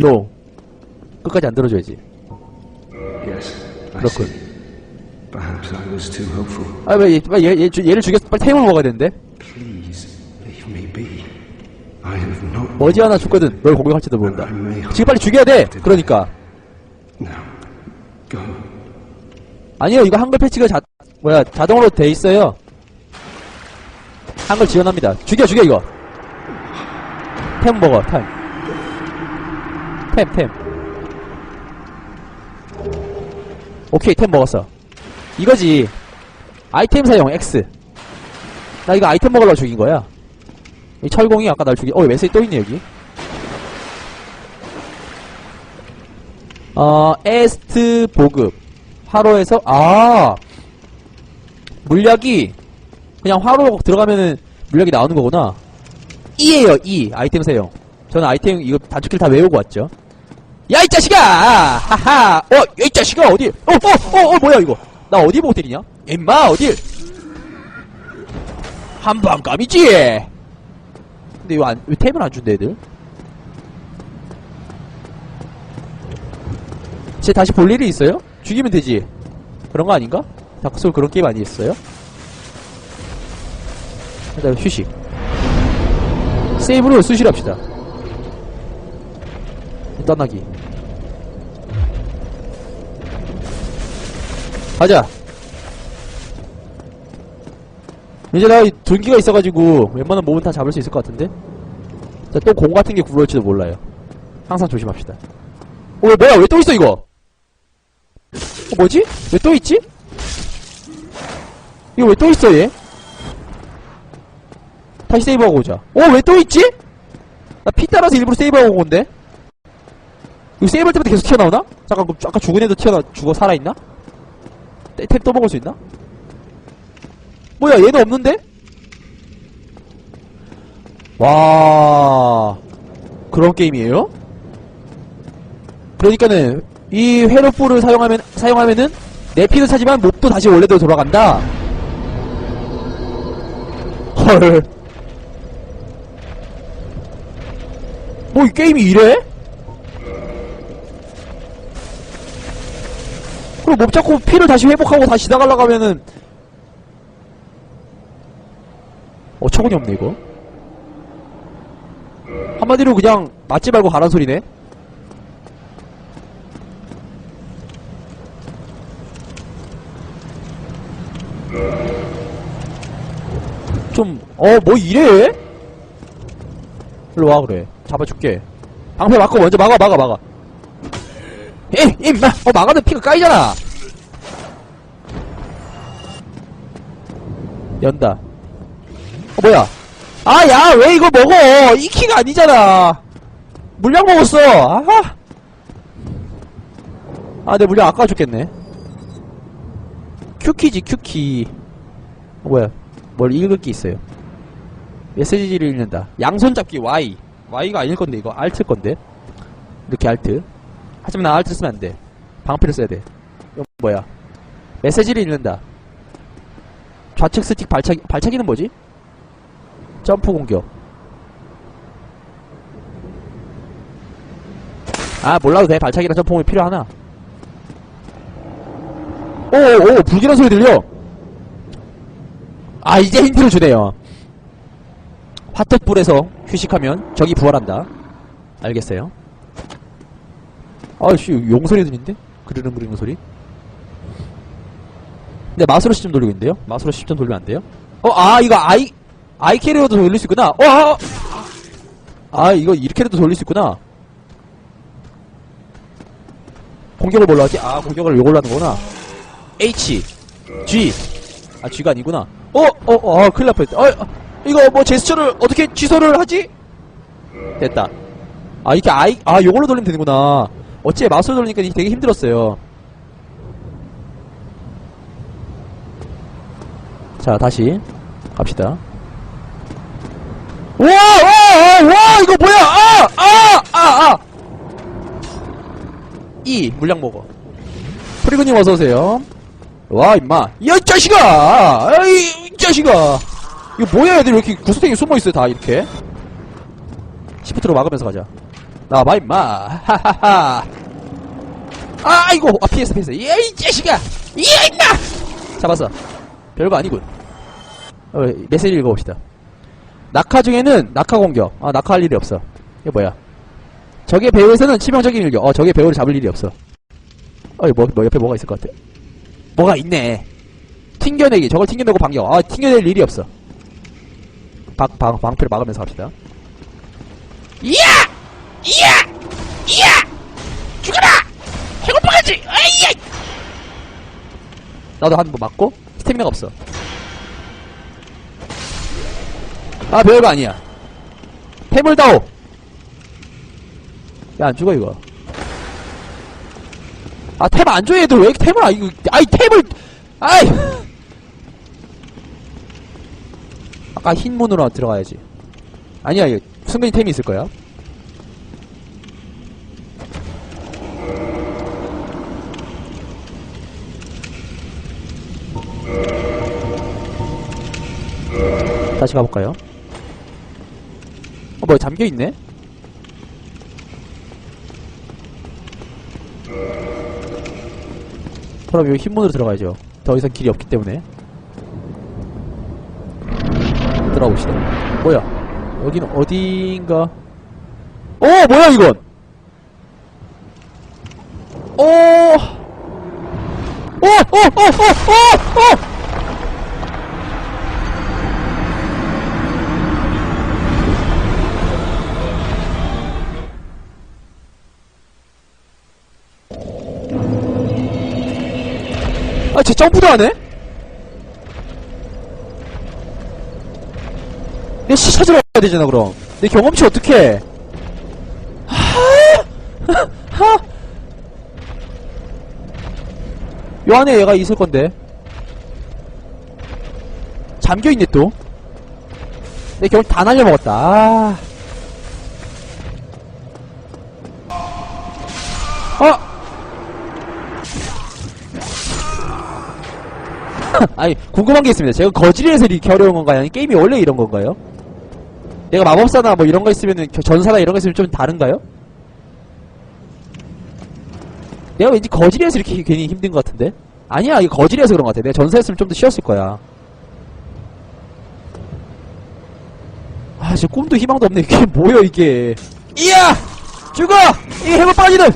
노. 끝까지 안 들어줘야지. Yes, 그렇군. see. Perhaps I was too hopeful. 아, 왜, 얘, 얘, 얘, 주- 얘를 죽여서 빨리 템을 먹어야 되는데? Please, leave me be. I have not. 머지않아 죽거든. 널 공격할지도 모른다. 지금 빨리 죽여야 돼! 그러니까. now. Go. 아니요, 이거 한글 패치가 자, 뭐야, 자동으로 돼 있어요. 한글 지원합니다. 죽여, 죽여, 이거. 템 먹어, 템. 템, 템. 오케이, 템 먹었어. 이거지. 아이템 사용, X. 나 이거 아이템 먹으려고 죽인 거야. 이 철공이 아까 날 죽인, 어, 메시지 또 있네, 여기. 어, 에스트 보급. 화로에서 아 물약이 그냥 화로 들어가면은 물약이 나오는 거구나. E예요 E 아이템 사용. 저는 아이템 이거 단축키를 다 외우고 왔죠. 야 이 자식아! 하하! 어, 야, 이 자식아 어디? 어, 어, 어, 어, 뭐야 이거? 나 어디 때리냐? 엠마 어디? 한방감이지. 근데 이거 안, 왜 탭을 안 준대 애들? 쟤 다시 볼 일이 있어요? 죽이면 되지. 그런 거 아닌가? 다크소울 그런 게임 아니었어요? 일단 휴식. 세이브로 수실합시다. 떠나기. 가자. 이제 나 돈기가 있어가지고 웬만한 몸은 다 잡을 수 있을 것 같은데? 자, 또 공 같은 게 굴러올지도 몰라요. 항상 조심합시다. 어, 왜, 뭐야, 왜 또 있어, 이거? 어, 뭐지? 왜 또 있지? 이거 왜 또 있어, 얘? 다시 세이브하고 오자. 어, 왜 또 있지? 나 피 따라서 일부러 세이브하고 온 건데? 이거 세이브할 때마다 계속 튀어나오나? 잠깐, 그럼 아까 죽은 애도 튀어나, 죽어 살아있나? 탭또 먹을 수 있나? 뭐야, 얘는 없는데? 와, 그런 게임이에요? 그러니까는, 이 회로포를 사용하면, 사용하면은, 내 피는 차지만 몹도 다시 원래대로 돌아간다? 헐. 뭐, 이 게임이 이래? 그럼 몹 잡고 피를 다시 회복하고 다시 지나가려고 하면은, 어처구니 없네, 이거. 한마디로 그냥, 맞지 말고 가란 소리네? 좀, 어, 뭐 이래? 일로 와, 그래. 잡아줄게. 방패 맞고 먼저 막아, 막아, 막아. 에, 임마! 어, 막아도 피가 까이잖아! 연다. 어, 뭐야? 아, 야, 왜 이거 먹어? 이 키가 아니잖아! 물량 먹었어! 아하! 아, 내 물량 아까워 죽겠네. 큐키지, 큐키. 어, 뭐야? 뭘 읽을 게 있어요. 메시지를 읽는다. 양손 잡기 Y. Y가 아닐 건데, 이거. Alt 건데. 이렇게 Alt. 하지만 나 Alt 쓰면 안 돼. 방패를 써야 돼. 이건 뭐야? 메시지를 읽는다. 좌측 스틱 발차기, 발차기는 뭐지? 점프 공격. 아, 몰라도 돼. 발차기랑 점프 공격이 필요하나? 오오오, 불길한 소리 들려! 아 이제 힌트를 주네요 화택불에서 휴식하면 적이 부활한다 알겠어요 아씨 용소리 들리는데? 그르릉 그르릉 소리 근데 마스로 시점 돌리고 있는데요? 마스로 시점 돌리면 안 돼요? 어 아 이거 아이 아이 캐리어도 돌릴 수 있구나 어 아, 아 이거 이렇게라도 돌릴 수 있구나 공격을 뭘로 하지? 아 공격을 요걸로 하는 거구나 H G 아 G가 아니구나 어, 어, 어, 큰일 날 뻔했다. 어, 어, 이거 뭐 제스처를 어떻게 취소를 하지? 됐다. 아, 이렇게 아이, 아, 요걸로 돌리면 되는구나. 어째 마우스로 돌리니까 되게 힘들었어요. 자, 다시 갑시다. 와, 와, 와, 와, 이거 뭐야? 아, 아, 아, 아. 이 물량 먹어. 프리그님 어서 오세요. 와 임마 야 이 자식아 아이 이 자식아 이거 뭐야 애들 왜 이렇게 구석탱이 숨어있어 다 이렇게 시프트로 막으면서 가자 나와봐, 임마. 하하하. 아, 아이고. 아, 피했어, 피했어. 예, 이 자식아! 예, 임마! 잡았어. 별거 아니군. 어, 메시지 읽어봅시다. 낙하 중에는 낙하 공격. 아, 낙하할 일이 없어. 이게 뭐야? 적의 배후에서는 치명적인 일격. 어, 적의 배후를 잡을 일이 없어. 어, 이 뭐, 뭐, 옆에 뭐가 있을 것 같아? 뭐가 있네. 튕겨내기. 저걸 튕겨내고 반격. 아, 튕겨낼 일이 없어. 방, 방, 방패를 막으면서 합시다. 이야! 이야! 이야! 죽어라! 해골바가지! 아이야! 나도 한 번 맞고, 스태미나가 없어. 아, 별거 아니야. 템을 다오! 야, 안 죽어, 이거. 아, 템 안 줘, 얘들. 왜 이렇게 템을, 아, 이거, 아이, 템을, 아이! 아까 흰 문으로 들어가야지. 아니야, 이거, 순간이 템이 있을 거야. 다시 가볼까요? 어, 뭐야, 잠겨있네? 그럼 여기 흰문으로 들어가야죠. 더 이상 길이 없기 때문에. 들어가 봅시다. 뭐야? 여기는 어디인가? 어, 뭐야, 이건? 오! 오! 오! 오! 오! 오! 오! 점프도 안 해? 내시 찾으러 가야 되잖아, 그럼. 내 경험치 어떡해. 하! 하! 요 안에 얘가 있을 건데. 잠겨있네, 또. 내 경험치 다 날려먹었다. 아. 어! 아니 궁금한 게 있습니다. 제가 거지리에서 이렇게 어려운 건가요? 아니 게임이 원래 이런 건가요? 내가 마법사나 뭐 이런 거 있으면은 겨- 전사나 이런 거 있으면 좀 다른가요? 내가 왠지 거지리에서 이렇게 괜히 힘든 것 같은데? 아니야 이거 거지리에서 그런 것 같아. 내가 전사했으면 좀 더 쉬웠을 거야. 아 진짜 꿈도 희망도 없네. 이게 뭐야 이게? 이야 죽어! 이게 해골 빠지는!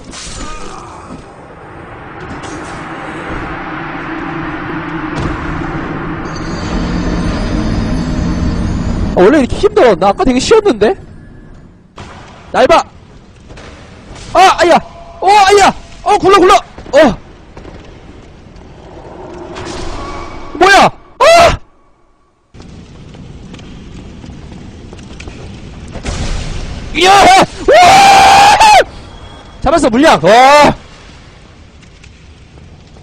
아, 원래 이렇게 힘들어. 나 아까 되게 쉬웠는데? 날 봐! 아, 아야! 어, 아야! 어, 굴러, 굴러! 어! 뭐야! 아! 이야! 와! 잡았어, 물량! 와!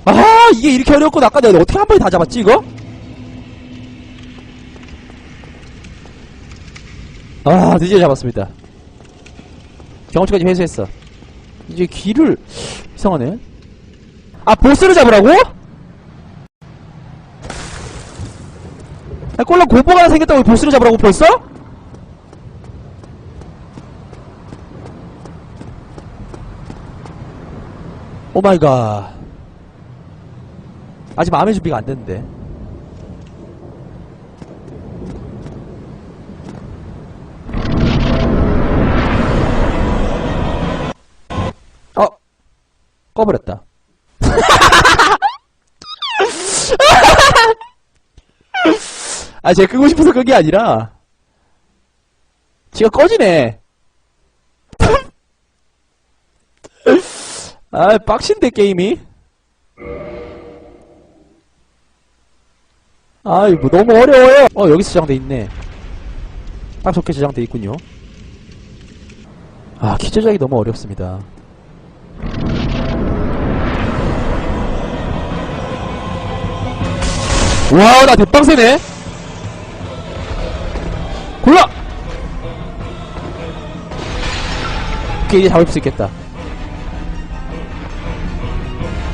아, 이게 이렇게 어렵고, 아까 내가 어떻게 한 번에 다 잡았지, 이거? 아, 드디어 잡았습니다. 경험치까지 회수했어. 이제 길을, 이상하네. 아, 보스를 잡으라고? 아, 꼴랑 공포가 하나 생겼다고 보스를 잡으라고 벌써? 오마이갓. 아직 마음의 준비가 안 됐는데. 꺼버렸다. 아, 제가 끄고 싶어서 끈 게 아니라, 지가 꺼지네. 아, 빡신데, 게임이. 아이, 뭐, 너무 어려워요. 어, 여기서 저장돼 있네. 딱 좋게 저장돼 있군요. 아, 키 조작이 너무 어렵습니다. 와, 나 대빵세네? 골라! 오케이, 이제 잡을 수 있겠다.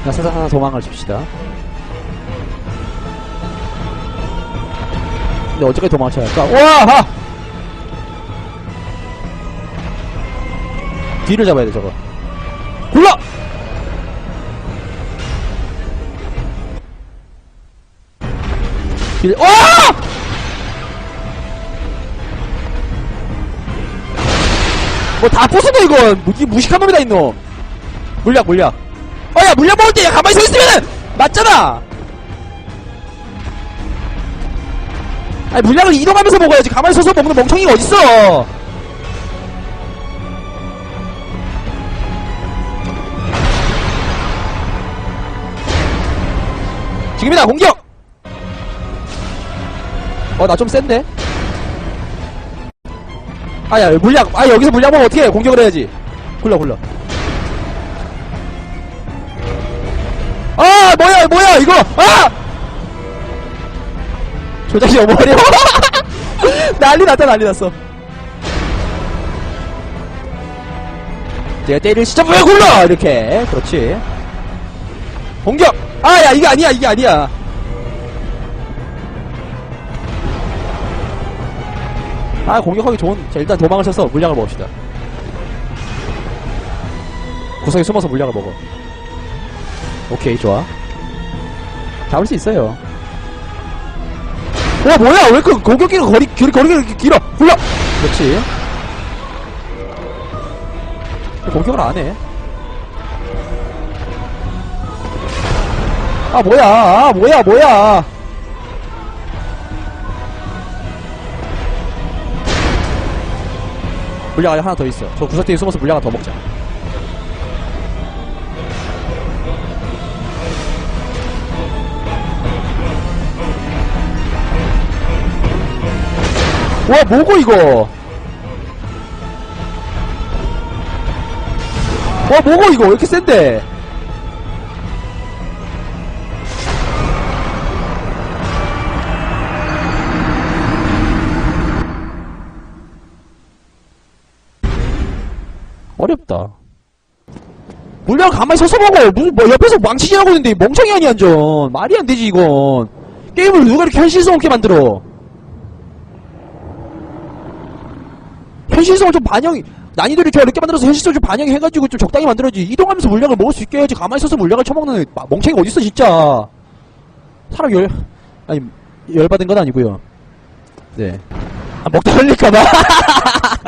자, 사사사사 도망을 줍시다. 근데 어떻게 도망쳐야 할까? 와! 하! 뒤를 잡아야 돼 저거 굴러 뒤를 와 뭐다 부수네 이건 무, 이 무식한 놈이 다 있노 물약 물약. 어야 물약 먹을 때 야, 가만히 서 있으면은 맞잖아. 아니 물약을 이동하면서 먹어야지. 가만히 서서 먹는 멍청이가 어딨어? 지금이다 공격 어 나 좀 센데? 아야 물약 아 여기서 물약 먹으면 어떻게 해? 공격을 해야지. 굴러 굴러. 아 뭐야 뭐야 이거! 아! 조작이 어머려 난리 났다 난리 났어. 내가 때릴 시점 왜 굴러! 이렇게. 그렇지. 공격! 아야 이게 아니야 이게 아니야 아 공격하기 좋은 자 일단 도망을 쳐서 물약을 먹읍시다. 구석에 숨어서 물약을 먹어. 오케이 좋아. 잡을 수 있어요. 와 뭐야? 왜 그 공격기가 거리 거리 거리가 이렇게 길어? 굴러 그렇지. 공격을 안해. 아 뭐야? 아 뭐야 뭐야 물약 아직 하나 더 있어 저 구석대에 숨어서 물약 하나 더 먹자. 와 뭐고 이거? 와 뭐고 이거? 왜 이렇게 센데 어렵다. 물량 가만히 서서 먹어 무슨 뭐 옆에서 망치질하고 있는데 멍청이 아니야 완전. 말이 안 되지 이건. 게임을 누가 이렇게 현실성 없게 만들어? 현실성을 좀 반영 난이도를 이렇게 어렵게 만들어서 현실성을 좀 반영해가지고 좀 적당히 만들어야지. 이동하면서 물량을 먹을 수 있게 해야지. 가만히 서서 물량을 처먹는 마- 멍청이가 어딨어 진짜. 사람 열 아니 열받은 건 아니고요. 네. 아, 먹다 흘릴까봐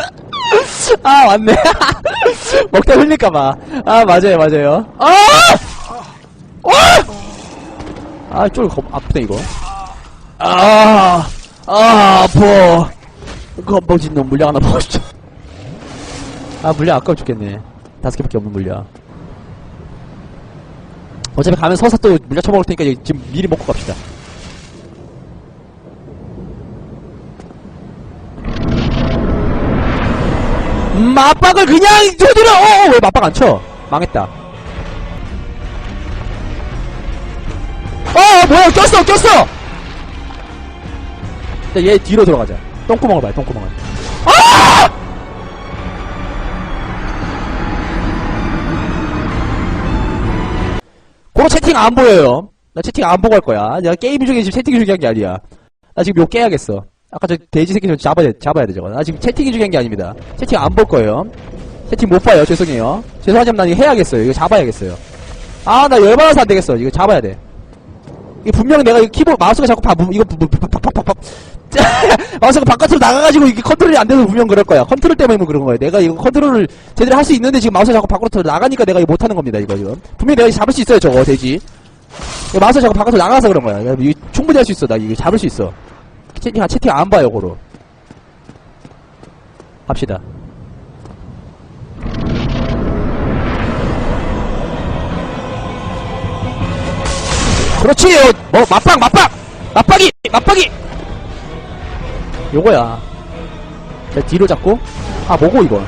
아 맞네. 먹다 흘릴까봐. 아 맞아요 맞아요. 아! 아! 아좀 아프네 이거. 아! 아 아파. 겁먹진 놈 물량 하나 먹었죠 아 물량 아까워 죽겠네. 다섯 개밖에 없는 물량. 어차피 가면 서서 또 물량 쳐먹을 테니까 지금 미리 먹고 갑시다 맞박을 그냥 두드려 어 왜 맞박 안 쳐? 망했다. 어 뭐야 꼈어 꼈어! 자, 얘 뒤로 들어가자. 똥구멍을 봐요 똥구멍을. 아! 고로 채팅 안 보여요. 나 채팅 안 보고 할 거야. 내가 게임 중에 지금 채팅이 중요한 게 아니야. 나 지금 욕 깨야겠어 아까 저 돼지 새끼 좀 잡아야 돼, 잡아야 돼 저거 나 지금 채팅이 중요한 게 아닙니다. 채팅 안 볼 거예요. 채팅 못 봐요. 죄송해요. 죄송하지만 난 이거 해야겠어요. 이거 잡아야겠어요. 아 나 열받아서 안 되겠어. 이거 잡아야 돼. 이거 분명 내가 이거 키보드 마우스가 자꾸 바, 이거 팍팍팍팍팍 마우스가 바깥으로 나가가지고 이게 컨트롤이 안 돼서 분명 그럴 거야. 컨트롤 때문에 뭐 그런 거야. 내가 이거 컨트롤을 제대로 할 수 있는데 지금 마우스가 자꾸 밖으로 나가니까 내가 이거 못하는 겁니다 이거 지금. 분명히 내가 잡을 수 있어요 저거 돼지. 마우스가 자꾸 바깥으로 나가서 그런 거야. 이거 충분히 할 수 있어. 나 이거 잡을 수 있어 채팅, 채팅 안 봐요 고로. 합시다. 그렇지! 뭐 맞박 맞박 맞박이 맞박이! 요거야. 자 뒤로 잡고. 아 뭐고 이거?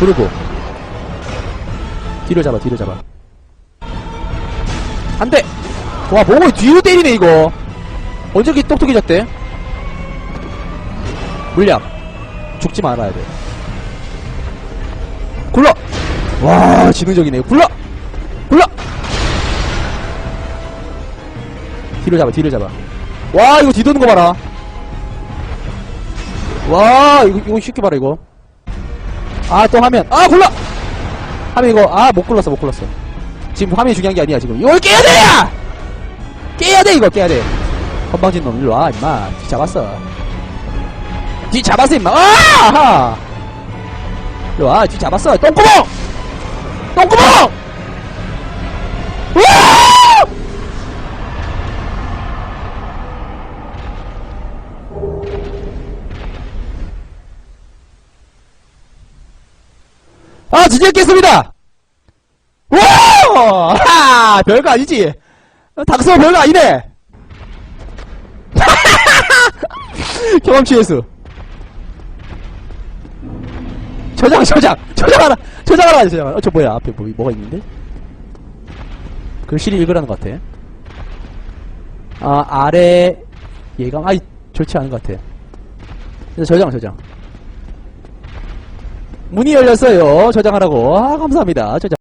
그리고. 뒤로 잡아 뒤로 잡아. 안 돼 와 뭐고 뒤로 때리네 이거 언제 이렇게 똑똑해졌대 물량 죽지 말아야 돼 굴러 와 지능적이네 굴러 굴러 뒤를 잡아 뒤를 잡아 와 이거 뒤도는 거 봐라 와, 이거, 이거 쉽게 봐라, 이거. 아, 또 화면. 아, 골라! 화면 이거, 아, 못 골랐어, 못 골랐어. 지금 화면이 중요한 게 아니야, 지금. 이걸 깨야 돼! 깨야 돼, 이거, 깨야 돼. 건방진 놈, 일로 와, 임마. 뒤 잡았어. 뒤 잡았어, 임마. 아! 일로 와, 뒤 잡았어. 똥구멍! 똥구멍! 우와! 아, 드디어 깼습니다! 와! 하! 별거 아니지? 어, 닥서 별거 아니네! 경험치 회수. 저장, 저장! 저장하라! 저장하라! 저장하라! 어, 저 뭐야? 앞에 뭐, 뭐가 있는데? 글씨를 읽으라는 것 같아. 아, 아래, 예감, 아이, 좋지 않은 것 같아. 저장, 저장. 문이 열렸어요. 저장하라고. 아, 감사합니다. 저장.